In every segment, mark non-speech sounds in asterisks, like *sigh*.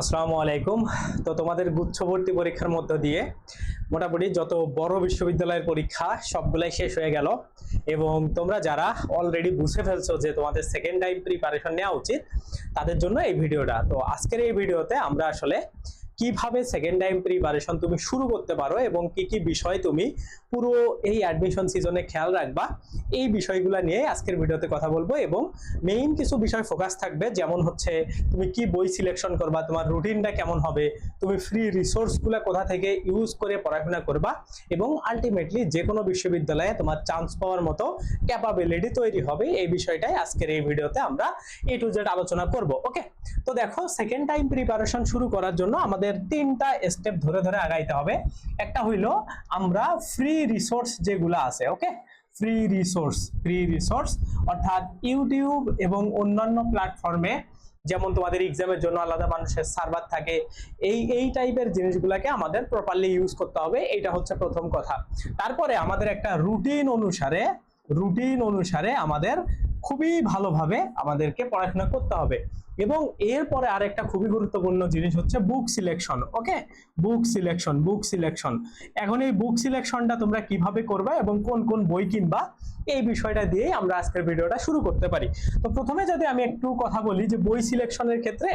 আসসালামু আলাইকুম। তো তোমাদের গুচ্ছবর্তী পরীক্ষার মধ্য দিয়ে মোটামুটি যত বড় বিশ্ববিদ্যালয়ের পরীক্ষা, সবগুলাই শেষ হয়ে গেল। এবং তোমরা যারা অলরেডি বুঝে ফেলছো যে তোমাদের সেকেন্ড টাইম প্রিপারেশন নেওয়া উচিত, তাদের জন্য এই ভিডিওটা। তো আজকের এই ভিডিওতে আমরা আসলে কীভাবে সেকেন্ড টাইম প্রিপারেশন তুমি শুরু করতে পারো এবং কি কি বিষয় তুমি পুরো এই অ্যাডমিশন সিজনে খেয়াল রাখবা, এই বিষয়গুলো নিয়ে আজকের ভিডিওতে কথা বলব এবং মেইন কিছু বিষয় ফোকাস থাকবে, যেমন হচ্ছে তুমি কি বই সিলেকশন করবা, তোমার রুটিনটা কেমন হবে, তুমি ফ্রি রিসোর্সগুলো কোথা থেকে ইউজ করে পড়াশোনা করবা এবং আলটিমেটলি যে কোনো বিশ্ববিদ্যালয়ে তোমার চান্স পাওয়ার মতো ক্যাপাবিলিটি তৈরি হবে, এই বিষয়টাই আজকের এই ভিডিওতে আমরা এ টু জেড আলোচনা করব ওকে তো দেখো সেকেন্ড টাইম প্রিপারেশন শুরু করার জন্য আমাদের তিনটা স্টেপ ধরে ধরে আগাইতে হবে। একটা হইল আমরা ফ্রি রিসোর্স যেগুলো আছে okay free resource free resource অর্থাৎ ইউটিউব এবং অন্যান্য প্ল্যাটফর্মে যেমন তোমাদের এক্সামের জন্য আলাদা মানুষের সার্ভার থাকে, এই এই টাইপের জিনিসগুলোকে আমাদের প্রপারলি ইউজ করতে হবে এটা হচ্ছে প্রথম কথা। তারপরে আমাদের একটা রুটিন অনুসারে রুটিন অনুসারে আমাদের খুবই ভালোভাবে আমাদেরকে পড়াশোনা করতে হবে। এবং এরপরে আরেকটা খুবই গুরুত্বপূর্ণ জিনিস হচ্ছে book selection okay book selection book selection এখন এই বুক সিলেকশনটা তোমরা কীভাবে করবে এবং কোন কোন বই কিনবা, এই বিষয়টা দিয়ে আমরা আজকের ভিডিওটা শুরু করতে পারি। তো প্রথমে যদি আমি একটু কথা বলি যে বই সিলেকশনের ক্ষেত্রে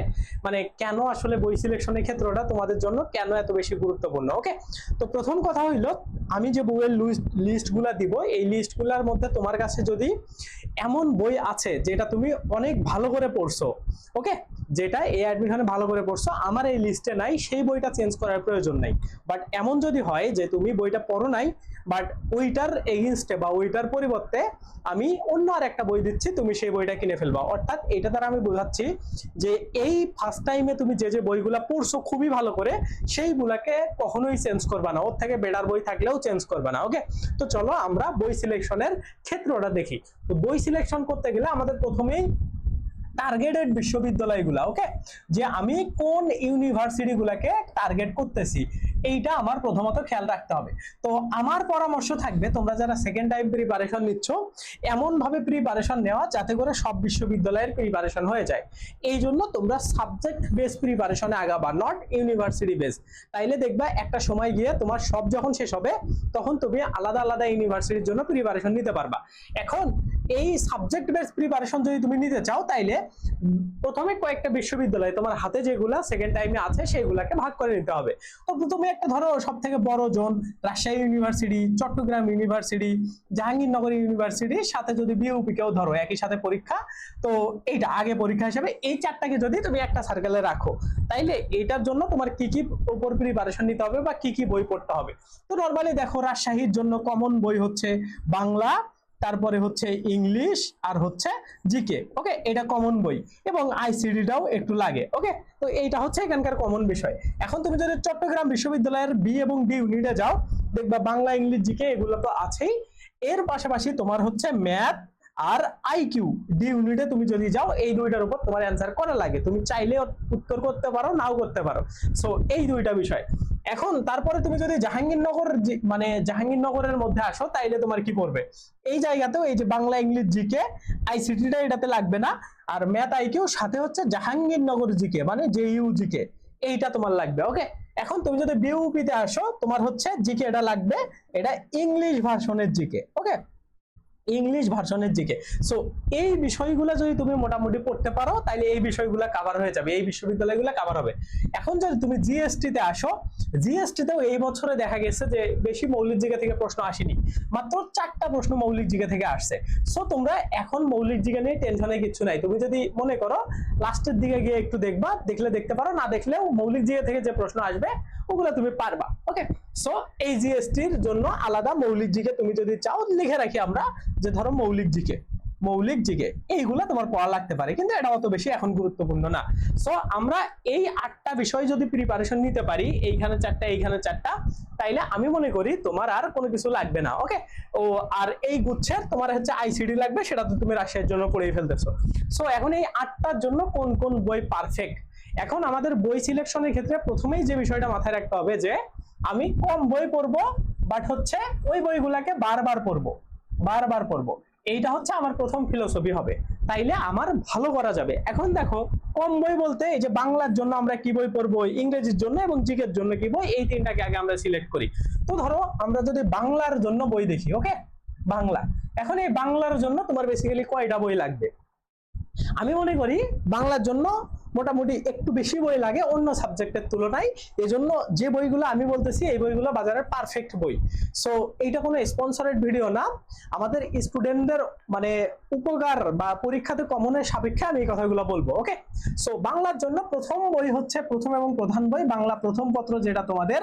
মানে কেন আসলে বই সিলেকশনের ক্ষেত্রটা তোমাদের জন্য কেন এত বেশি গুরুত্বপূর্ণ ওকে তো প্রথম কথা হইল, আমি যে বইয়ের লিস্টগুলা দিব, এই লিস্টগুলোর মধ্যে তোমার কাছে যদি এমন বই আছে যেটা তুমি অনেক ভালো করে পড়ছো ওকে? যেটা এই অ্যাডমিশনে ভালো করে পড়ছো। আমার এই লিস্টে নাই, সেই বইটা চেঞ্জ করার প্রয়োজন নাই। বাট এমন যদি হয় যে তুমি বইটা পড়ো নাই বাট ওইটার এগেনস্টে বা ওইটার পরিবর্তে আমি অন্য আর একটা বই দিচ্ছি, তুমি সেই বইটা কিনে ফেলবা। অর্থাৎ এটা দ্বারা আমি বোঝাচ্ছি যে এই ফার্স্ট টাইমে তুমি যে যে বইগুলা পড়ছো খুবই ভালো করে, সেইগুলাকে কখনোই চেঞ্জ করবা না। ওর থেকে বেটার বই থাকলেও চেঞ্জ করবে না, ওকে? তো চলো আমরা বই সিলেকশনের ক্ষেত্রটা দেখি। তো বই সিলেকশন করতে গেলে আমাদের প্রথমেই টার্গেটেড বিশ্ববিদ্যালয়গুলা ওকে যে আমি কোন ইউনিভার্সিটি গুলাকে টার্গেট করতেছি? এইটা আমার প্রথমত খেয়াল রাখতে হবে। তো আমার পরামর্শ থাকবে, তোমরা যারা সেকেন্ড টাইম প্রিপারেশন নিচ্ছ এমন ভাবে প্রিপারেশন নেওয়া যাতে করে সব বিশ্ববিদ্যালয়ের প্রিপারেশন হয়ে যায়। এই জন্য তোমরা সাবজেক্ট বেস প্রিপারেশনে আগাবা নট ইউনিভার্সিটি বেস তাইলে দেখবা একটা সময় গিয়ে তোমার সব যখন শেষ হবে, তখন তুমি আলাদা আলাদা ইউনিভার্সিটির জন্য প্রিপারেশন নিতে পারবা। এখন এই সাবজেক্ট বেস প্রিপারেশন যদি তুমি নিতে চাও, তাইলে প্রথমে কয়েকটা বিশ্ববিদ্যালয় তোমার হাতে যেগুলা সেকেন্ড টাইমে আছে, সেগুলাকে ভাগ করে নিতে হবে। তো তুমি একটা ধরো সব থেকে বড় zone, Rajshahi University Chattogram University Jahangirnagar ইউনিভার্সিটির সাথে যদি বিউপি কেও ধরো, একই সাথে পরীক্ষা, তো এইটা আগে পরীক্ষা হিসেবে এই চারটাকে যদি তুমি একটা সার্কেলে রাখো, তাইলে এইটার জন্য তোমার কি কি উপর প্রিপারেশন নিতে হবে বা কি কি বই পড়তে হবে? তো নর্মালি দেখো রাজশাহীর জন্য কমন বই হচ্ছে বাংলা তারপরে হচ্ছে ইংলিশ আর হচ্ছে জিকে ওকে এটা কমন বই এবং আইসিডিটাও একটু লাগে ওকে তো এইটা হচ্ছে এখানকার কমন বিষয়। এখন তুমি যদি চট্টগ্রাম বিশ্ববিদ্যালয়ের বি এবং ডি ইউনিটে যাও, দেখবা বাংলা, ইংলিশ জিকে এগুলো তো আছেই। এর পাশাপাশি তোমার হচ্ছে ম্যাথ আর আইকিউ ডি ইউনিটে তুমি যদি যাও, এই দুইটার উপর তোমার অ্যান্সার করা লাগে। তুমি চাইলে উত্তর করতে পারো, নাও করতে পারো। সো এই দুইটা বিষয়। এখন তারপরে তুমি যদি জাহাঙ্গীরনগর মানে জাহাঙ্গীরনগরের মধ্যে আসো, তাইলে তোমার কি পড়বে? এই জায়গাতেও এই যে বাংলা, ইংলিশ জিকে আইসিটিটা এটাতে লাগবে না। আর ম্যাথ আইকিউ সাথে হচ্ছে জাহাঙ্গীরনগর জিকে মানে জে ইউ জিকে এইটা তোমার লাগবে ওকে এখন তুমি যদি বিউপিতে আসো, তোমার হচ্ছে জিকে এটা লাগবে, এটা ইংলিশ ভার্সনের জিকে ওকে ইংলিশ ভার্সনের দিকে। সো এই বিষয়গুলো যদি তুমি মোটামুটি পড়তে পারো তাহলে এই বিষয়গুলো কাভার হয়ে যাবে, এই বিশ্ববিদ্যালয়গুলো কাভার হবে। এখন যদি তুমি জিএসটি তে আসো জিএসটি তেও এই বছরে দেখা গেছে যে বেশি মৌলিক জিগা থেকে প্রশ্ন আসেনি। মাত্র চারটা প্রশ্ন মৌলিক জিগা থেকে আসছে। সো তোমরা এখন মৌলিক জিগা নিয়ে টেনশনে কিছু নাই। তুমি যদি মনে করো লাস্টের দিকে গিয়ে একটু দেখবা, দেখলে দেখতে পারো, না দেখলেও মৌলিক জিগা থেকে যে প্রশ্ন আসবে, ওগুলো তুমি পারবা। ওকে সো এই জিএসটির জন্য আলাদা মৌলিক জিকে তুমি যদি চাও, লিখে রাখি আমরা। যে ধরো মৌলিক জিকে মৌলিক জিকে, এইগুলা তোমার পড়া লাগতে পারে, কিন্তু এটা অত বেশি এখন গুরুত্বপূর্ণ না। সো আমরা এই আটটা বিষয় যদি প্রিপারেশন নিতে পারি, এইখানে চারটা এইখানে চারটা, তাইলে আমি মনে করি তোমার আর কোনো কিছু লাগবে না ওকে ও, আর এই গুচ্ছের তোমার হচ্ছে আইসিডি লাগবে, সেটা তো তুমি রাশিয়ার জন্য পড়েই ফেলতেছো। সো এখন এই আটটার জন্য কোন কোন বই পারফেক্ট এখন আমাদের বই সিলেকশনের ক্ষেত্রে প্রথমেই যে বিষয়টা মাথায় রাখতে হবে যে, আমি কম বই পড়ব বাট হচ্ছে ওই বইগুলাকে বারবার পড়ব। বারবার পড়ব এইটা হচ্ছে আমার প্রথম ফিলোসফি হবে। তাইলে আমার ভালো করা যাবে। এখন দেখো, কম বই বলতে এই যে বাংলার জন্য আমরা কি বই পড়ব, ইংরেজির জন্য এবং জিকের জন্য কি বই, এই তিনটাকে আগে আমরা সিলেক্ট করি। তো ধরো, আমরা যদি বাংলার জন্য বই দেখি, ওকে? বাংলা। এখন এই বাংলার জন্য তোমার বেসিক্যালি কয়টা বই লাগবে? আমি মনে করি বাংলার জন্য মোটামুটি একটু বেশি বই লাগে অন্য সাবজেক্টের তুলনায়। এজন্য যে বইগুলো আমি বলতেছি, এই বইগুলো বাজারের পারফেক্ট বই। সো এইটা কোনো স্পন্সরেড ভিডিও না। আমাদের স্টুডেন্টদের মানে উপকার বা পরীক্ষাতে কমনের সাপেক্ষে আমি এই কথাগুলো বলব ওকে সো বাংলার জন্য প্রথম বই হচ্ছে প্রথম এবং প্রধান বই, বাংলা প্রথম পত্র যেটা তোমাদের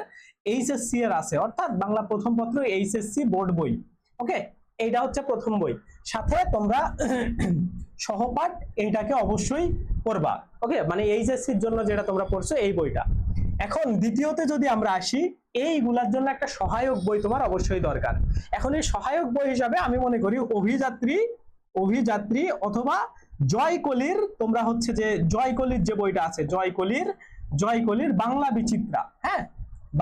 এইচএসসি এর আছে। অর্থাৎ বাংলা প্রথম পত্র এইচএসসি বোর্ড বই ওকে এইটা হচ্ছে প্রথম বই। সাথে তোমরা সহপাঠ এইটাকে অবশ্যই পড়বা। ওকে মানে এইচএসসির জন্য যেটা তোমরা পড়ছো, এই বইটা। এখন দ্বিতীয়তে যদি আমরা আসি, এইগুলার জন্য একটা সহায়ক বই তোমার অবশ্যই দরকার। এখন এই সহায়ক বই হিসাবে আমি মনে করি অভিযাত্রী অভিযাত্রী অথবা জয়কলির, তোমরা হচ্ছে যে জয়কলির যে বইটা আছে, জয়কলির জয়কলির বাংলা বিচিত্রা হ্যাঁ?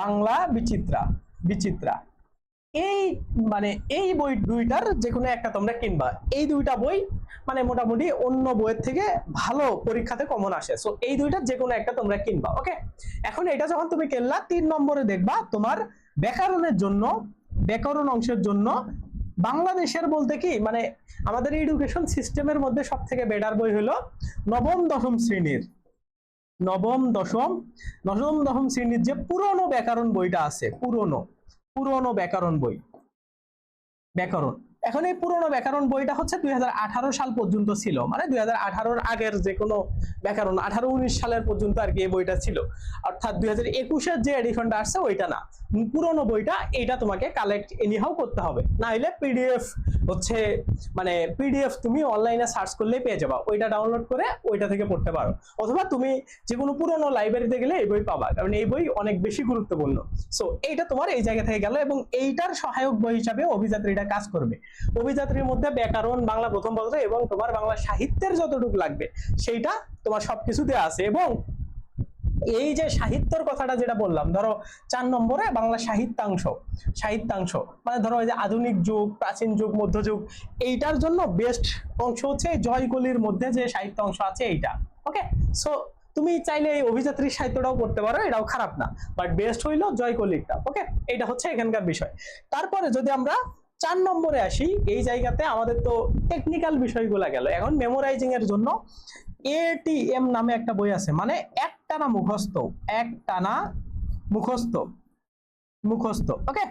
বাংলা বিচিত্রা বিচিত্রা। এই মানে এই বই দুইটার যে কোনো একটা তোমরা কিনবা। এই দুইটা বই মানে মোটামুটি অন্য বইয়ের থেকে ভালো পরীক্ষাতে কমন আসে। সো এই দুইটার যে কোনো একটা তোমরা কিনবা ওকে এখন এটা যখন তুমি কিনলা, তিন নম্বরে দেখবা তোমার ব্যাকরণের জন্য, ব্যাকরণ অংশের জন্য বাংলাদেশের বলতে কি মানে আমাদের এডুকেশন সিস্টেমের মধ্যে সব থেকে বেটার বই হলো নবম, দশম শ্রেণির। নবম, দশম নবম দশম শ্রেণির যে পুরনো ব্যাকরণ বইটা আছে, পুরনো। পুরনো ব্যাকরণ বই। ব্যাকরণ। এখন এই পুরনো ব্যাকরণ বইটা হচ্ছে দুই হাজার আঠারো সাল পর্যন্ত ছিল। মানে দুই হাজার আগের যে কোনো ব্যাকরণ আঠারো উনিশ সালের পর্যন্ত আর কি এই বইটা ছিল। অর্থাৎ দুই হাজার একুশের যে এডিশনটা আসছে, ওইটা না। পুরনো বইটা, এইটা তোমাকে কালেক্ট এনিহাও করতে হবে। না হলে পিডিএফ হচ্ছে মানে পিডিএফ তুমি অনলাইনে সার্চ করলেই পেয়ে যাবা। ওইটা ডাউনলোড করে ওইটা থেকে পড়তে পারো। অথবা তুমি যে কোনো পুরনো লাইব্রেরিতে গেলে এই বই পাবা, কারণ এই বই অনেক বেশি গুরুত্বপূর্ণ। সো এইটা তোমার এই জায়গা থেকে গেল এবং এইটার সহায়ক বই হিসাবে অভিযাত্রীটা কাজ করবে। অভিযাত্রীর মধ্যে ব্যাকরণ, বাংলা প্রথম পত্র এবং তোমার বাংলা সাহিত্যের যতটুকু লাগবে, সেইটা তোমার সবকিছুতে আছে এবং এই যে সাহিত্যর কথাটা যেটা বললাম, ধরো চার নম্বরে বাংলা সাহিত্যাংশ সাহিত্যাংশ মানে ধরো যে আধুনিক যুগ, প্রাচীন যুগ মধ্যযুগ এইটার জন্য বেস্ট অংশ হচ্ছে জয়কলির মধ্যে যে সাহিত্য অংশ আছে এইটা ওকে সো তুমি চাইলে এই অভিযাত্রী সাহিত্যটাও পড়তে পারো, এটাও খারাপ না বাট বেস্ট হইল জয়কলিকটা ওকে এটা হচ্ছে এখানকার বিষয়। তারপরে যদি আমরা চার নম্বরে আসি, এই জায়গাতে আমাদের তো টেকনিক্যাল বিষয়গুলো গেল। এখন মেমোরাইজিং এর জন্য এটিএম নামে একটা বই আছে মানে একটানা মুখস্থ একটানা মুখস্থ। মুখস্থ ওকে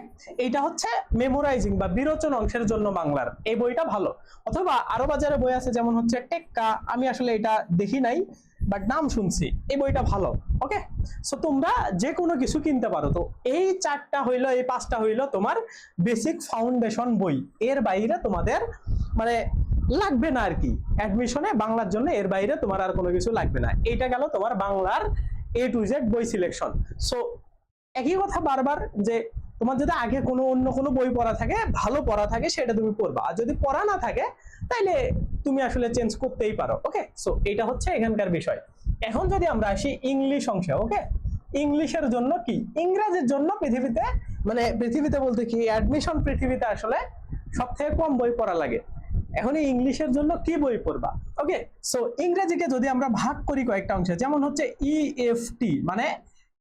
এইটা হচ্ছে মেমোরাইজিং বা বিরোচন অংশের জন্য বাংলার। এই বইটা ভালো। অথবা আরও বাজারে বই আছে যেমন হচ্ছে টেক্কা, আমি আসলে এটা দেখি নাই বাট নাম শুনছি। এই বইটা ভালো ওকে সো তোমরা যে কোনো কিছু কিনতে পারো। তো এই চারটা হইল, এই পাঁচটা হইল তোমার বেসিক ফাউন্ডেশন বই। এর বাইরে তোমাদের মানে লাগবে না আর কি অ্যাডমিশনে বাংলার জন্য এর বাইরে তোমার আর কোনো কিছু লাগবে না। এইটা গেল তোমার বাংলার এ টু জেড বই সিলেকশন সো একই কথা বারবার যে তোমার যদি আগে কোনো অন্য কোনো বই পড়া থাকে, ভালো পড়া থাকে, সেটা তুমি পড়বা। আর যদি পড়া না থাকে, তাইলে তুমি আসলে চেঞ্জ করতেই পারো ওকে সো এটা হচ্ছে এখানকার বিষয়। এখন যদি আমরা আসি ইংলিশ অংশে ওকে ইংলিশের জন্য কি? ইংরেজির জন্য পৃথিবীতে মানে পৃথিবীতে বলতে কি অ্যাডমিশন পৃথিবীতে আসলে সব থেকে কম বই পড়া লাগে। এখন এই ইংলিশের জন্য কি বই পড়বা? ওকে সো ইংরেজিকে যদি আমরা ভাগ করি কয়েকটা অংশে, যেমন হচ্ছে ইএফটি মানে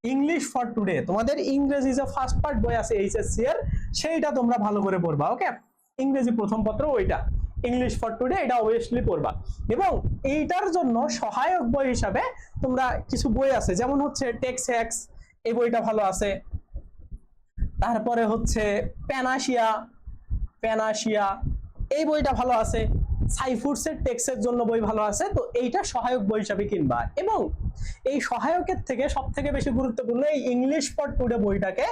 ইংলিশ ফর টুডে তোমাদের ইংরেজি যে ফার্স্ট পার্ট বই আছে এইচএসসি এর, সেইটা তোমরা ভালো করে পড়বা ওকে ইংরেজি প্রথম পত্র ওইটা। ইংলিশ ফর টুডে এটা অবভিয়াসলি পড়বা। এবং এইটার জন্য সহায়ক বই হিসাবে তোমরা কিছু বই আছে, যেমন হচ্ছে টেক্স হ্যাক্স এই বইটা ভালো আছে। তারপরে হচ্ছে প্যানাশিয়া প্যানাশিয়া এই বইটা ভালো আছে। সাইফুডসের টেক্সের জন্য বই ভালো আছে, তো এইটা সহায়ক বই হিসাবে কিনবা। এবং এই সহায়কের থেকে সব থেকে বেশি গুরুত্বপূর্ণ এই ইংলিশ ফর টুডে বইটাকে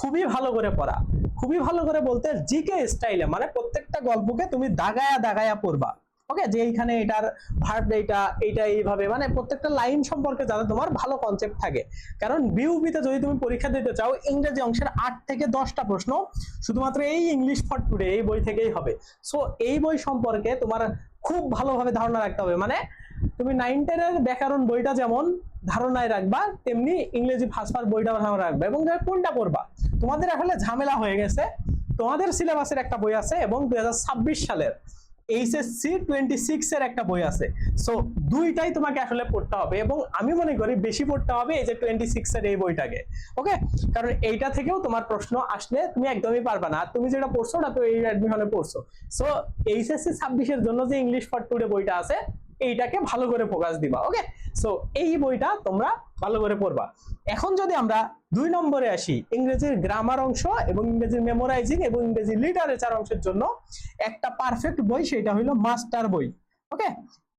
খুবই ভালো করে পড়া। খুবই ভালো করে বলতে জিকে স্টাইলে মানে প্রত্যেকটা গল্পকে তুমি দাগায়া দাগায়া পড়বা। ওকে যে এইখানে এটার ভার্ব এইটা এইটা এইভাবে মানে প্রত্যেকটা লাইন সম্পর্কে যাতে তোমার ভালো কনসেপ্ট থাকে। কারণ বিউপিতে যদি তুমি পরীক্ষা দিতে চাও, ইংরেজি অংশের আট থেকে দশটা প্রশ্ন শুধুমাত্র এই ইংলিশ ফর টুডে এই বই থেকেই হবে। সো এই বই সম্পর্কে তোমার খুব ভালোভাবে ধারণা রাখতে হবে। মানে তুমি নাইন টেনের ব্যাকরণ বইটা যেমন ধারণায় রাখবা, তেমনি ইংরেজি ফার্স্ট বইটা ধারণা রাখবা এবং কোনটা পড়বা। তোমাদের আসলে ঝামেলা হয়ে গেছে। তোমাদের সিলেবাসের একটা বই আছে এবং দুই হাজার ছাব্বিশ সালের। এইচএসসি টোয়েন্টি সিক্স এর একটা বই আছে। সো দুইটাই তোমাকে আসলে পড়তে হবে এবং আমি মনে করি বেশি পড়তে হবে এই যে টোয়েন্টি সিক্স এর এই বইটাকে। ওকে কারণ এইটা থেকেও তোমার প্রশ্ন আসলে তুমি একদমই পারবে না। আর তুমি যেটা পড়ছো না তো এই অ্যাডমিশনে পড়ছো। সো এইচএসসি ছাব্বিশের জন্য যে ইংলিশ ফর টুডে বইটা আছে এইটাকে ভালো করে ফোকাস দিবা ওকে সো এই বইটা তোমরা ভালো করে পড়বা। এখন যদি আমরা দুই নম্বরে আসি, ইংরেজির গ্রামার অংশ এবং ইংরেজির মেমোরাইজিং এবং ইংরেজি লিটারেচার অংশের জন্য, একটা পারফেক্ট বই সেটা হইল মাস্টার বই ওকে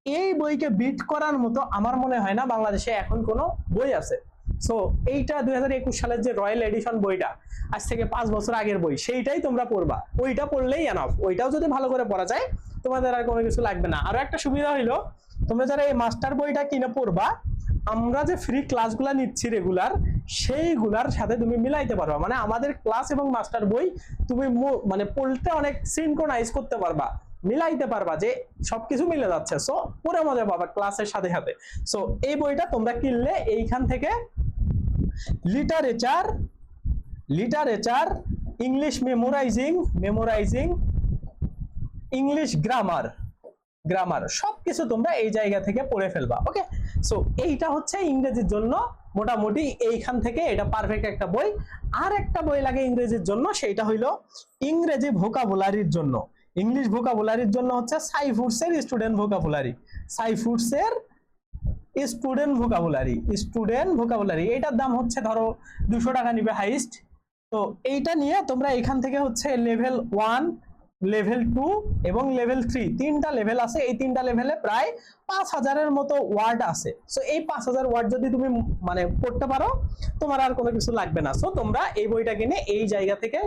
এই বইকে বিট করার মতো আমার মনে হয় না বাংলাদেশে এখন কোনো বই আছে। সো এইটা দুই হাজার একুশ সালের যে রয়্যাল এডিশন বইটা, আজ থেকে পাঁচ বছর আগের বই, সেইটাই তোমরা পড়বা। ওইটা পড়লেই এনাফ ওইটাও যদি ভালো করে পড়া যায়, তোমাদের আর কোনো কিছু লাগবে না। আরও একটা সুবিধা হইল, তোমরা যারা এই মাস্টার বইটা কিনে পড়বা, আমরা যে ফ্রি ক্লাসগুলা নিচ্ছি রেগুলার সেইগুলার সাথে তুমি মিলাইতে পারবা। মানে আমাদের ক্লাস এবং মাস্টার বই তুমি মানে পড়তে অনেক সিনক্রোনাইজ করতে পারবা। মিলাইতে পারবা যে সবকিছু মিলে যাচ্ছে। সো পুরো মজা পাবা ক্লাসের সাথে সাথে। সো এই বইটা তোমরা কিনলে এইখান থেকে literature literature English memorizing memorizing English grammar grammar সবকিছু তোমরা এই জায়গা থেকে পড়ে ফেলবা ওকে সো এইটা হচ্ছে ইংরেজির জন্য মোটামুটি এইখান থেকে এটা পারফেক্ট একটা বই। আর একটা বই লাগে ইংরেজির জন্য, সেইটা হইল ইংরেজি ভোকাবুলারির জন্য। ইংলিশ ভোকাবুলারির জন্য হচ্ছে সাইফুডসের স্টুডেন্ট ভোকাবুলারি সাইফুডসের স্টুডেন্ট ভোকাবুলারি স্টুডেন্ট ভোকাবুলারি এটার দাম হচ্ছে ধরো দুশো টাকা নিবে হাইস্ট তো এইটা নিয়ে তোমরা এখান থেকে হচ্ছে লেভেল ওয়ান লেভেল টু এবং লেভেল থ্রি তিনটা লেভেল আছে। এই তিনটা লেভেলে প্রায় পাঁচ হাজারের মতো ওয়ার্ড আছে। সো এই পাঁচ হাজার ওয়ার্ড যদি তুমি মানে পড়তে পারো, তোমার আর কোনো কিছু লাগবে না। সো তোমরা এই বইটা কিনে এই জায়গা থেকে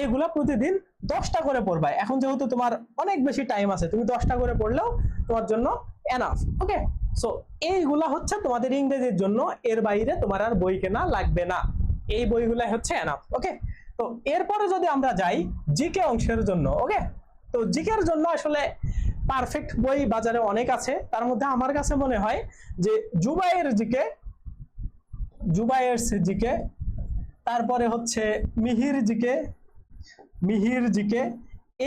এইগুলা প্রতিদিন দশটা করে পড়বা। এখন যেহেতু তোমার অনেক বেশি টাইম আছে, তুমি দশটা করে পড়লেও তোমার জন্য এনাফ ওকে সো এইগুলা হচ্ছে তোমাদের ইংরেজির জন্য, এর বাইরে তোমার আর বই কেনা লাগবে না। এই বইগুলাই হচ্ছে এনাফ ওকে তো এরপরে যদি আমরা যাই জিকে অংশের জন্য ওকে তো জিকের জন্য আসলে পারফেক্ট বই বাজারে অনেক আছে। তার মধ্যে আমার কাছে মনে হয় যে জুবাইয়ের জিকে জুবাইয়ের জিকে তারপরে হচ্ছে মিহির জিকে মিহির জিকে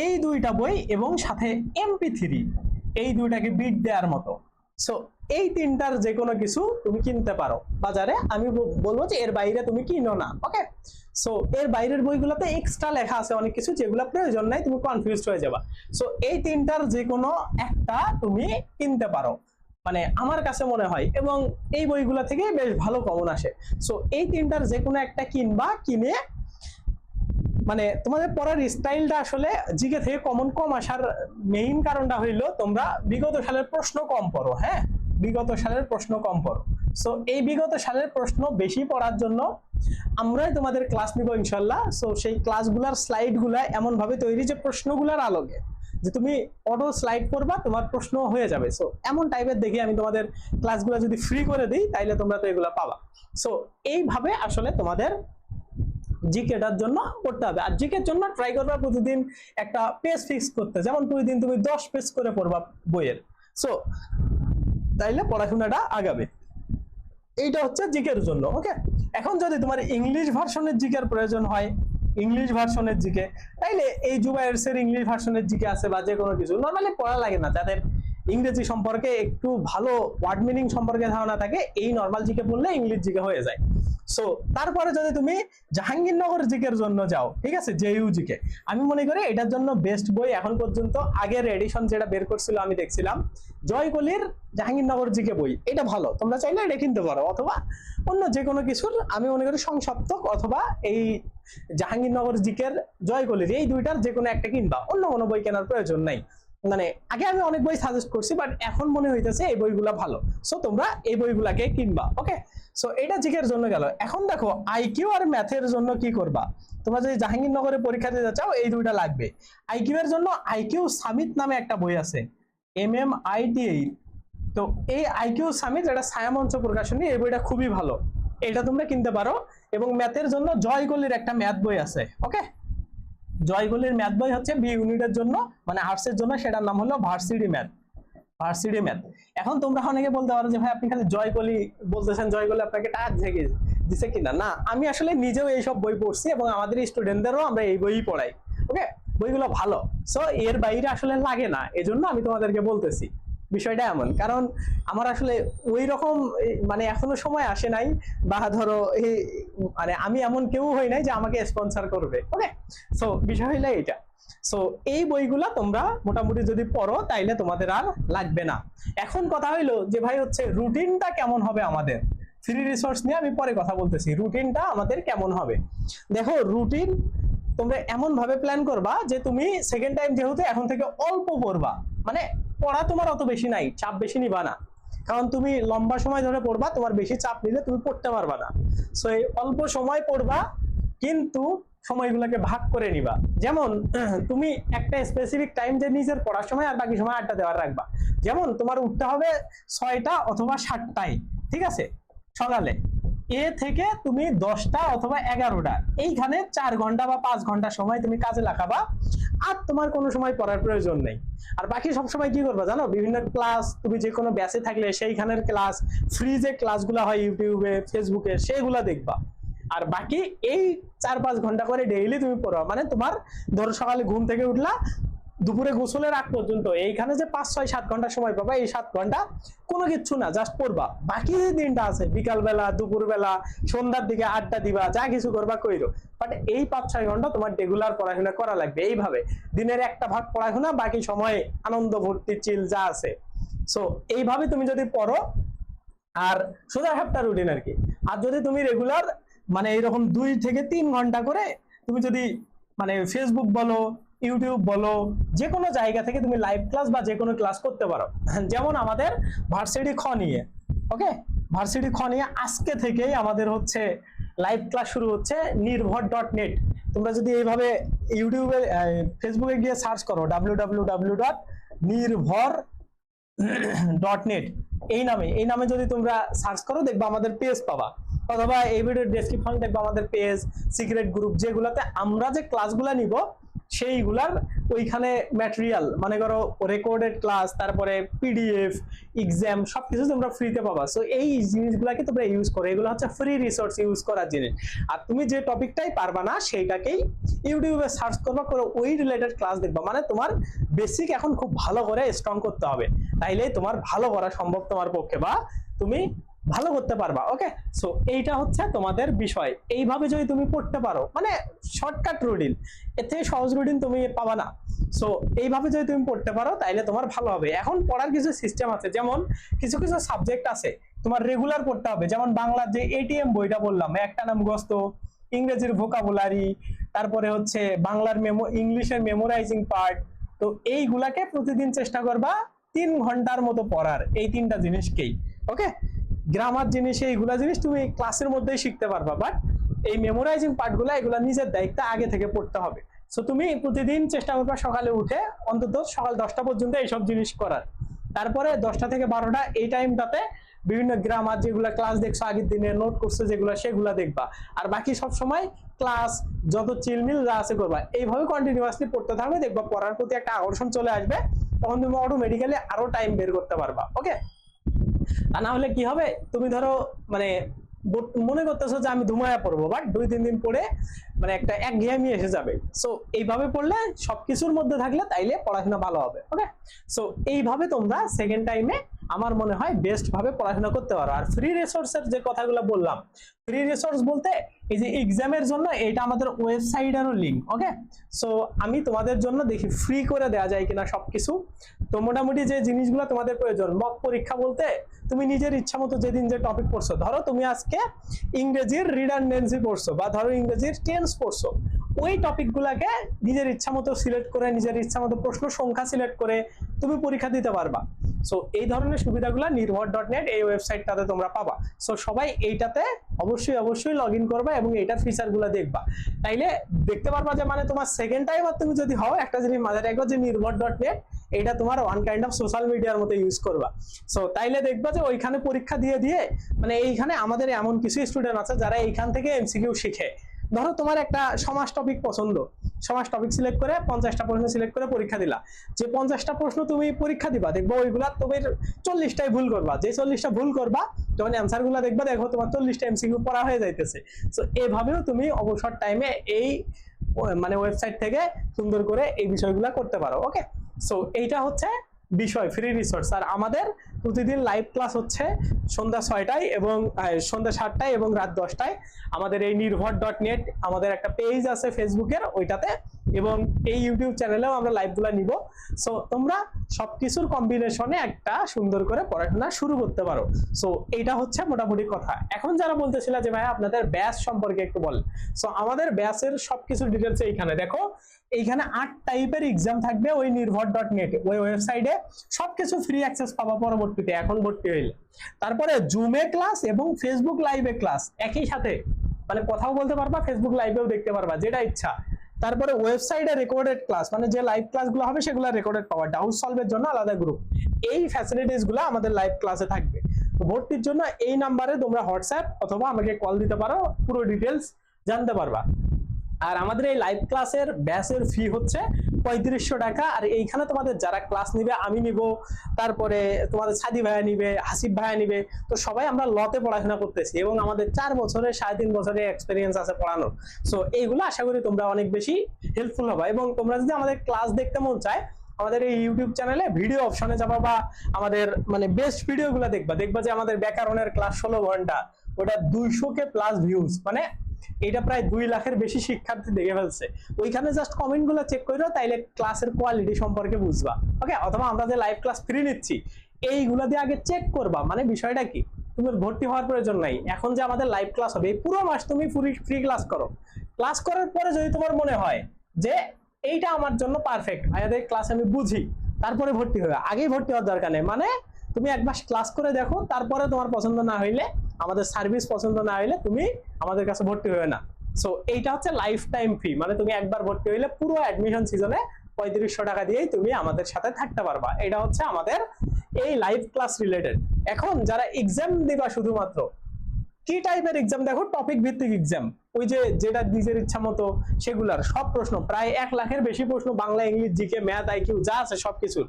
এই দুইটা বই এবং সাথে এমপি থ্রি এই দুইটাকে বিট দেওয়ার মতো। সো এই তিনটার যে কোনো কিছু তুমি কিনতে পারো। বাজারে আমি বলব যে এর বাইরে তুমি কিনো না ওকে সো এর বাইরের বইগুলোতে এক্সট্রা লেখা আছে অনেক কিছু যেগুলো প্রয়োজন নাই, তুমি কনফিউজ হয়ে যাবা। সো এই তিনটার যে কোনো একটা তুমি কিনতে পারো। মানে আমার কাছে মনে হয়, এবং এই বইগুলো থেকে বেশ ভালো কমন আসে। সো এই তিনটার যে কোনো একটা কিনবা, কিনে মানে তোমাদের পড়ার স্টাইলটা আসলে জিকে থেকে কমন কম আসার মেইন কারণটা হইল তোমরা বিগত সালের প্রশ্ন কম পড়ো হ্যাঁ? বিগত সালের প্রশ্ন কম পড়ো। সো এই বিগত সালের প্রশ্ন বেশি পড়ার জন্য আমরাই তোমাদের ক্লাস নিব ইনশাল্লাহ। সো সেই ক্লাসগুলার স্লাইডগুলা এমন ভাবে তৈরি যে প্রশ্নগুলার আলোকে। যে তুমি অটো স্লাইড করবা, তোমার প্রশ্ন হয়ে যাবে। সো এমন টাইপের দেখি আমি তোমাদের ক্লাসগুলো যদি ফ্রি করে দিই, তাইলে তোমরা তো এগুলো পাবা। সো এইভাবে আসলে তোমাদের জিকেটার জন্য করতে হবে। আর জিকের জন্য ট্রাই করবা প্রতিদিন একটা পেজ ফিক্স করতে। যেমন প্রতিদিন তুমি দশ পেজ করে পড়বা বইয়ের। সো তাইলে পড়াশোনাটা আগাবে। এইটা হচ্ছে জিকের জন্য ওকে এখন যদি তোমার ইংলিশ ভার্সনের জিকের প্রয়োজন হয়, ইংলিশ ভার্সনের জিকে, তাইলে এই জুবাইয়ার্সের ইংলিশ ভার্সনের জিকে আছে বা যে কোনো কিছু। নর্মালি পড়া লাগে না, যাদের ইংরেজি সম্পর্কে একটু ভালো ওয়ার্ড মিনিং সম্পর্কে ধারণা থাকে, এই নর্মাল জিকে পড়লে ইংলিশ জিকে হয়ে যায়। সো তারপরে যদি তুমি জাহাঙ্গীরনগর জিকের জন্য যাও, ঠিক আছে? JU GK. আমি মনে করি এটার জন্য বেস্ট বই এখন পর্যন্ত, আগের এডিশন যেটা বের করছিল আমি দেখছিলাম, জয়কলির জাহাঙ্গীরনগর জিকে বই। এটা ভালো। তোমরা চাইলে এটা কিনতে পারো, অথবা অন্য যে কোনো কিছুর আমি মনে করি সংসপ্তক অথবা এই জাহাঙ্গীরনগর জিকের জয়কলির, এই দুইটার যে কোনো একটা কিনবা। অন্য কোনো বই কেনার প্রয়োজন নাই। মানে আগে আমি অনেক বই সাজেস্ট করছি বাট এখন মনে হইতেছে এই বইগুলা ভালো। সো তোমরা এই বইগুলাকে কিনবা ওকে সো এটা জিকের জন্য গেল। এখন দেখো আইকিউ আর ম্যাথের জন্য কি করবা? তোমরা যদি জাহাঙ্গীরনগরে পরীক্ষা দিতে চাও, এই দুইটা লাগবে। আইকিউ এর জন্য আইকিউ সামিট নামে একটা বই আছে এম এম আই টি এই তো, এই আইকিউ সামিত এটা ছায়ামঞ্চ প্রকাশনী, এই বইটা খুবই ভালো। এটা তোমরা কিনতে পারো, এবং ম্যাথের জন্য জয়গলির একটা ম্যাথ বই আছে ওকে জয়গলির ম্যাথ বই হচ্ছে বি ইউনিটের জন্য মানে আর্টসের জন্য, সেটার নাম হলো ভার্সিটি ম্যাথ ভার্সিটি ম্যাথ এখন তোমরা অনেকে বলতে পারো যে, ভাই, আপনি খালি জয়কলি বলতেছেন জয়কলি আপনাকে টাচ ঝেঁকে দিছে কিনা? না, আমি আসলে নিজেও এইসব বই পড়ছি এবং আমাদের স্টুডেন্টদেরও আমরা এই বই পড়াই ওকে বইগুলো ভালো। সো এর বাইরে আসলে লাগে না, এজন্য আমি তোমাদেরকে বলতেছি। বিষয়টা এমন। কারণ আমার আসলে ওই রকম মানে এখনও সময় আসে নাই বা ধরো এই মানে আমি এমন কেউ হই নাই যে আমাকে স্পন্সর করবে। ওকে সো বিষয় হইল এটা সো এই বইগুলা তোমরা মোটামুটি যদি পড়ো, তাইলে তোমাদের আর লাগবে না। এখন কথা হইল যে ভাই হচ্ছে রুটিনটা কেমন হবে আমাদের? ফ্রি রিসোর্স নিয়ে আমি পরে কথা বলতেছি। রুটিনটা আমাদের কেমন হবে? দেখো রুটিন তোমরা এমন ভাবে প্ল্যান করবা যে তুমি সেকেন্ড টাইম যেহেতু এখন থেকে অল্প পড়বা। মানে পড়া তোমার অত বেশি নাই, চাপ বেশি নিবা না। কারণ তুমি লম্বা সময় ধরে পড়বা, তোমার বেশি চাপ নিলে তুমি পড়তে পারবা না। সো এই অল্প সময় পড়বা, কিন্তু সময়গুলোকে ভাগ করে নিবা। যেমন, *clears throat* তুমি একটা স্পেসিফিক টাইম যে নিজের পড়ার সময় আর বাকি সময় আড্ডা দেওয়ার রাখবা। যেমন, তোমার উঠতে হবে ছয়টা অথবা সাতটায়, ঠিক আছে? সকালে। এ থেকে তুমি দশটা অথবা এগারোটা। এইখানে চার ঘণ্টা বা পাঁচ ঘণ্টা সময় তুমি কাজে লাগাবা। আর তোমার কোনো সময় পড়ার প্রয়োজন নেই। আর বাকি সব সময় কি করবা জানো? বিভিন্ন ক্লাস তুমি যে কোনো ব্যাচে থাকলে সেইখানের ক্লাস ফ্রি যে ক্লাসগুলো হয় ইউটিউবে ফেসবুকে সেইগুলা দেখবা। আর বাকি এই চার পাঁচ ঘণ্টা করে ডেইলি তুমি পড়ো মানে তোমার ধরো সকালে ঘুম থেকে উঠলা দুপুরে গোসলের আগ পর্যন্ত। এইখানে যে পাঁচ, ছয়, সাত ঘণ্টা সময় পাবা, এই সাত ঘণ্টা কোনো কিচ্ছু না জাস্ট পড়বা। বাকি যে দিনটা আছে, বিকালবেলা, দুপুরবেলা, সন্ধ্যার দিকে আড্ডা দিবা, যা কিছু করবা কইরো। বাট এই পাঁচ, ছয় ঘণ্টা তোমার রেগুলার পড়াশোনা করা লাগবে। এইভাবে দিনের একটা ভাগ পড়াশোনা, বাকি সময়ে আনন্দ ভর্তি চিল যা আছে। সো এইভাবে তুমি যদি পড়ো, আর সোজা সাপটা রুটিন আর কি। আর যদি তুমি রেগুলার মানে এরকম দুই থেকে তিন ঘণ্টা করে, তুমি যদি মানে ফেসবুক বলো ইউটিউব বলো যে কোনো জায়গা থেকে তুমি লাইভ ক্লাস বা যে কোনো ক্লাস করতে পারো। যেমন আমাদের ভার্সিটি খ নিয়ে ওকে ভার্সিটি খ নিয়ে আজকে থেকেই আমাদের হচ্ছে লাইভ ক্লাস শুরু হচ্ছে নির্ভর ডট নেট তোমরা যদি এইভাবে ইউটিউবে ফেসবুকে গিয়ে সার্চ করো W W W dot Nirbhor dot net এই নামে এই নামে যদি তোমরা সার্চ করো, দেখবা আমাদের পেজ পাবা। অথবা এই ভিডিওর ডেসক্রিপশন দেখবা আমাদের পেজ সিক্রেট গ্রুপ যেগুলোতে আমরা যে ক্লাসগুলা নিব সেইগুলার ওইখানে ম্যাটেরিয়াল মানে করো রেকর্ডেড ক্লাস তারপরে পিডিএফ এক্সাম সবকিছু তোমরা ফ্রিতে পাবা। সো এই জিনিসগুলাকে তোমরা ইউজ করো। এগুলো হচ্ছে ফ্রি রিসোর্স ইউজ করার জিনিস। আর তুমি যে টপিকটাই পারবা না, সেইটাকেই ইউটিউবে সার্চ করবা, করে ওই রিলেটেড ক্লাস দেখবা। মানে তোমার বেসিক এখন খুব ভালো করে স্ট্রং করতে হবে। তাইলে তোমার ভালো করা সম্ভব তোমার পক্ষে, বা তুমি ভালো করতে পারবা ওকে সো এইটা হচ্ছে তোমাদের বিষয়। এইভাবে যদি তুমি পড়তে পারো মানে শর্টকাট রুটিন এর থেকে সহজ রুটিন তুমি পাবা না। সো এইভাবে যদি তুমি পড়তে পারো, তাইলে তোমার ভালো হবে। এখন পড়ার কিছু সিস্টেম আছে, যেমন কিছু কিছু সাবজেক্ট আছে, তোমার রেগুলার পড়তে হবে। যেমন বাংলার যে এটিএম বইটা বললাম, একটা নাম গস্ত, ইংরেজির ভোকাবুলারি তারপরে হচ্ছে বাংলার মেমো ইংলিশের মেমোরাইজিং পার্ট তো এইগুলাকে প্রতিদিন চেষ্টা করবা তিন ঘণ্টার মতো পড়ার, এই তিনটা জিনিসকেই ওকে গ্রামার জিনিস, এইগুলা জিনিস তুমি ক্লাসের মধ্যেই শিখতে পারবা বাট এই মেমোরাইজিং পার্টগুলো এগুলা নিজের দায়িত্ব আগে থেকে পড়তে হবে। সো তুমি প্রতিদিন চেষ্টা করবা সকালে উঠে অন্তত সকাল দশটা পর্যন্ত এইসব জিনিস করার। তারপরে দশটা থেকে বারোটা এই টাইমটাতে বিভিন্ন গ্রামার যেগুলো ক্লাস দেখছ আগের দিনে নোট করছ যেগুলো, সেগুলো দেখবা। আর বাকি সব সময় ক্লাস যত চিলমিল যা আছে করবা। এইভাবে কন্টিনিউয়াসলি পড়তে থাকবে দেখবা পড়ার প্রতি একটা আকর্ষণ চলে আসবে, তখন তুমি অটোমেটিক্যালি আরও টাইম বের করতে পারবা ওকে তা না হলে কি হবে? তুমি ধরো মানে মনে করতেছো যে আমি ধুমায়া পড়ব বাট দুই, তিন দিন পরে মানে একটা এক ঘেয়ামি এসে যাবে। সো এইভাবে পড়লে সবকিছুর মধ্যে থাকলে তাইলে পড়াশোনা ভালো হবে ওকে সো এইভাবে তোমরা সেকেন্ড টাইমে আমার মনে হয় বেস্ট ভাবে পড়াশোনা করতে পারো। আর ফ্রি রিসোর্সের যে কথাগুলো বললাম ফ্রি রিসোর্স বলতে এই যে এক্সামের জন্য এটা আমাদের ওয়েবসাইট ওয়েবসাইটেরও লিঙ্ক ওকে সো আমি তোমাদের জন্য দেখি ফ্রি করে দেওয়া যায় কিনা সবকিছু। তো মোটামুটি যে জিনিসগুলো তোমাদের প্রয়োজন মক পরীক্ষা বলতে তুমি নিজের ইচ্ছা মতো যেদিন যে টপিক পড়ছো, ধরো তুমি আজকে ইংরেজির রিডান্ডেন্সি পড়ছো বা ধরো ইংরেজির টেন্স পড়ছো, ওই টপিকগুলোকে নিজের ইচ্ছা মতো সিলেক্ট করে, নিজের ইচ্ছা মতো প্রশ্ন সংখ্যা সিলেক্ট করে তুমি পরীক্ষা দিতে পারবা। সো এই ধরনের সুবিধাগুলো নির্ভর ডট নেট এই ওয়েবসাইটটাতে তোমরা পাবা। সো সবাই এইটাতে অবশ্যই অবশ্যই লগ ইন করবা এবং এইটার ফিচারগুলো দেখবা। তাইলে দেখতে পারবা যে মানে তোমার সেকেন্ড টাইম আর তুমি যদি হও, একটা জিনিস মাথায় রাখো যে নির্ভর ডট নেট এটা তোমার ওয়ান কাইন্ড অফ সোশ্যাল মিডিয়ার মতো ইউজ করবা। সো তাইলে দেখবা যে ওইখানে পরীক্ষা দিয়ে দিয়ে মানে এইখানে আমাদের এমন কিছু স্টুডেন্ট আছে যারা এইখান থেকে এমসিকিউ শিখে। ধরো তোমার একটা সমাজ টপিক পছন্দ। সমাজ টপিক সিলেক্ট করে পঞ্চাশটা প্রশ্ন সিলেক্ট করে পরীক্ষা দিলা। যে পঞ্চাশটা প্রশ্ন তুমি পরীক্ষা দিবা, দেখব ওইগুলা তুমি চল্লিশটাই ভুল করবা। যে চল্লিশটা ভুল করবা, যখন অ্যান্সারগুলা দেখবা দেখো তোমার চল্লিশটা এমসিকিউ পড়া হয়ে যাইতেছে। তো এভাবেও তুমি অবসর টাইমে এই মানে ওয়েবসাইট থেকে সুন্দর করে এই বিষয়গুলো করতে পারো ওকে সো এইটা হচ্ছে বিষয় ফ্রি রিসোর্স আর আমাদের প্রতিদিন লাইভ ক্লাস হচ্ছে সন্ধ্যা ছয়টায় এবং সন্ধ্যা সাতটায় এবং রাত দশটায়। আমাদের এই নির্ভর ডট নেট আমাদের একটা পেজ আছে ফেসবুকের ওইটাতে। এবং এই ইউটিউব চ্যানেলেও আমরা লাইভগুলো নিব। সো তোমরা সবকিছুর কম্বিনেশনে একটা সুন্দর করে পড়াশোনা শুরু করতে পারো। সো এইটা হচ্ছে মোটামুটি কথা। এখন যারা বলতেছিল যে, ভাই, আপনাদের ব্যাস সম্পর্কে একটু বলেন। সো আমাদের ব্যাচের সবকিছু ডিটেলস এইখানে। দেখো, এইখানে আট টাইপের এক্সাম থাকবে ওই নির্ভর ডট নেট ওই ওয়েবসাইটে সবকিছু ফ্রি অ্যাক্সেস পাবা পরবর্তীতে এখন ভর্তি হইলে। তারপরে জুমে ক্লাস এবং ফেসবুক লাইভে ক্লাস একই সাথে। মানে কথাও বলতে পারবা ফেসবুক লাইভেও দেখতে পারবা, যেটা ইচ্ছা। তারপরে ওয়েবসাইটে রেকর্ডেড ক্লাস মানে যে লাইভ ক্লাসগুলো হবে সেগুলো রেকর্ডেড পাওয়া ডাউট সলভের জন্য আলাদা গ্রুপ এই ফ্যাসিলিটিসগুলো আমাদের লাইভ ক্লাসে থাকবে। ভর্তির জন্য এই নাম্বারে তোমরা হোয়াটসঅ্যাপ অথবা আমাকে কল দিতে পারো, পুরো ডিটেলস জানতে পারবা। আর আমাদের এই লাইভ ক্লাসের ব্যাচের ফি হচ্ছে পঁয়ত্রিশশো টাকা। আর এইখানে তোমাদের যারা ক্লাস নিবে, আমি নিব। তারপরে তোমাদের সাদি ভাইয়া নিবে, হাসিফ ভাইয়া নিবে। তো সবাই আমরা লতে পড়াশোনা করতেছি এবং আমাদের চার বছরের সাড়ে তিন বছরের এক্সপিরিয়েন্স আছে পড়ানোর। সো এইগুলো আশা করি তোমরা অনেক বেশি হেল্পফুল হবে এবং তোমরা যদি আমাদের ক্লাস দেখতে মন চায়, আমাদের এই ইউটিউব চ্যানেলে ভিডিও অপশনে যাবা বা আমাদের মানে বেস্ট ভিডিওগুলো দেখবা। দেখবা যে আমাদের ব্যাকরণের ক্লাস ষোলো ঘণ্টা, ওটা দুইশো কে প্লাস ভিউজ মানে এটা প্রায় দুই লাখের বেশি শিক্ষার্থী দেখে ফেলছে। ওইখানে জাস্ট কমেন্টগুলো চেক করো তাইলে ক্লাসের কোয়ালিটি সম্পর্কে বুঝবা। ওকে অথবা আমরা যে লাইভ ক্লাস ফ্রি নিচ্ছি, এইগুলো দিয়ে আগে চেক করবা। মানে বিষয়টা কি? তুমি ভর্তি হওয়ার প্রয়োজন নাই। এখন যে আমাদের লাইভ ক্লাস হবে, এই পুরো মাস তুমি ফ্রি ফ্রি ক্লাস করো। ক্লাস করার পরে যদি তোমার মনে হয় যে এইটা আমার জন্য পারফেক্ট ভাইয়াদের ক্লাস আমি বুঝি, তারপরে ভর্তি হবে। আগেই ভর্তি হওয়ার দরকার নেই। মানে তুমি এক মাস ক্লাস করে দেখো, তারপরে তোমার পছন্দ না হইলে আমাদের সার্ভিস পছন্দ না হইলে তুমি আমাদের কাছে ভর্তি হবে না। সো এইটা হচ্ছে লাইফ টাইম ফি মানে তুমি একবার ভর্তি হইলে পুরো অ্যাডমিশন সিজনে পঁয়ত্রিশশো টাকা দিয়েই তুমি আমাদের সাথে থাকতে পারবা। এটা হচ্ছে আমাদের এই লাইভ ক্লাস রিলেটেড এখন যারা এক্সাম দিবা শুধুমাত্র, কি টাইপের এক্সাম দেখো টপিক ভিত্তিক এক্সাম ওই যে, যেটা নিজের ইচ্ছা মতো, সেগুলার সব প্রশ্ন। প্রায় এক লাখের বেশি প্রশ্ন Bangla, English, GK math IQ যা আছে সবকিছুর।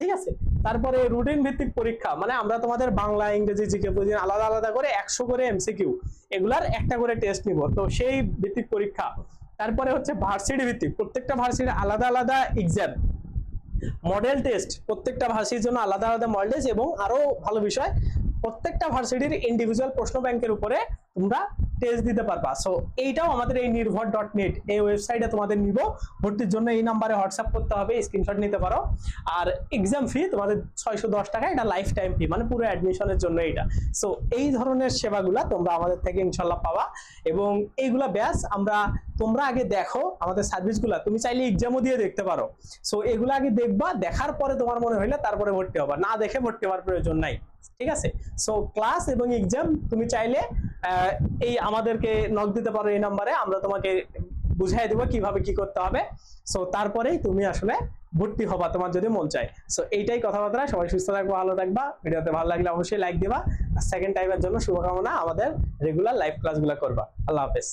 ঠিক আছে? তারপরে রুটিন ভিত্তিক পরীক্ষা মানে আমরা তোমাদের বাংলা, ইংরেজি, জিকে প্রতিদিন আলাদা আলাদা করে একশো করে এমসিকিউ এগুলার একটা করে টেস্ট নিব। তো সেই ভিত্তিক পরীক্ষা। তারপরে হচ্ছে ভার্সিটি ভিত্তিক, প্রত্যেকটা ভার্সিটি আলাদা আলাদা এক্সাম মডেল টেস্ট প্রত্যেকটা ভার্সিটির জন্য আলাদা আলাদা মডেল টেস্ট এবং আরও ভালো বিষয় প্রত্যেকটা ভার্সিটির ইন্ডিভিজুয়াল প্রশ্ন ব্যাংকের উপরে তোমরা টেস্ট দিতে পারবা। সো এইটাও আমাদের এই নির্ভর ডট নেট এই ওয়েবসাইটে তোমাদের নিব। ভর্তির জন্য এই নাম্বারে হোয়াটসঅ্যাপ করতে হবে স্ক্রিনশট নিতে পারো। আর এক্সাম ফি তোমাদের ছয়শো দশ টাকা, এটা লাইফ টাইম ফি মানে পুরো অ্যাডমিশনের জন্য এটা সো এই ধরনের সেবাগুলা তোমরা আমাদের থেকে ইনশাল্লাহ পাবা। এবং এইগুলা ব্যাস আমরা, তোমরা আগে দেখো আমাদের সার্ভিসগুলা তুমি চাইলে এক্সামও দিয়ে দেখতে পারো। সো এগুলো আগে দেখবা, দেখার পরে তোমার মনে হইলে তারপরে ভর্তি হবা। না দেখে ভর্তি হওয়ার প্রয়োজন নাই। ঠিক আছে? সো ক্লাস এবং এক্সাম তুমি চাইলে এই আমাদেরকে নক দিতে পারো এই নাম্বারে আমরা তোমাকে বুঝাই দেবো কীভাবে কি করতে হবে। সো তারপরেই তুমি আসলে ভর্তি হবা, তোমার যদি মন চায়। সো এইটাই কথাবার্তা, সবাই সুস্থ থাকব, ভালো থাকবা। ভিডিওতে ভালো লাগলে অবশ্যই লাইক দিবা। সেকেন্ড টাইমের জন্য শুভকামনা আমাদের রেগুলার লাইভ ক্লাসগুলো করবা। আল্লাহ হাফেজ।